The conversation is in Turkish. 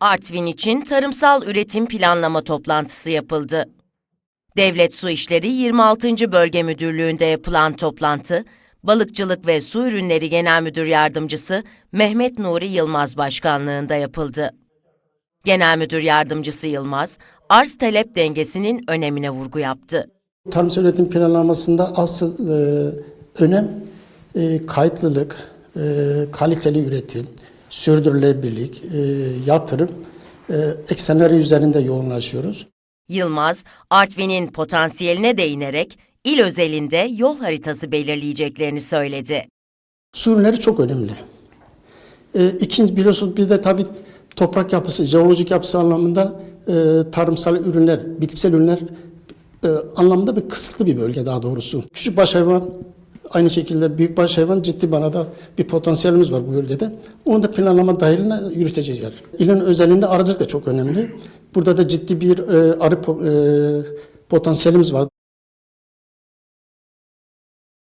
Artvin için tarımsal üretim planlama toplantısı yapıldı. Devlet Su İşleri 26. Bölge Müdürlüğü'nde yapılan toplantı, Balıkçılık ve Su Ürünleri Genel Müdür Yardımcısı Mehmet Nuri Yılmaz başkanlığında yapıldı. Genel Müdür Yardımcısı Yılmaz, arz-talep dengesinin önemine vurgu yaptı. Tarımsal üretim planlamasında asıl e, önem e, kayıtlılık, e, kaliteli üretim, sürdürülebilirlik, e, yatırım e, eksenleri üzerinde yoğunlaşıyoruz. Yılmaz, Artvin'in potansiyeline değinerek il özelinde yol haritası belirleyeceklerini söyledi. Su ürünleri çok önemli. E, ikinci biliyorsunuz bir de tabii toprak yapısı, jeolojik yapısı anlamında e, tarımsal ürünler, bitkisel ürünler e, anlamında bir kısıtlı bir bölge daha doğrusu. Küçük baş hayvan aynı şekilde büyük baş hayvan ciddi bana da bir potansiyelimiz var bu bölgede. Onu da planlama dahiline yürüteceğiz yani. İlin özelinde arıcılık da çok önemli. Burada da ciddi bir e, arı e, potansiyelimiz var.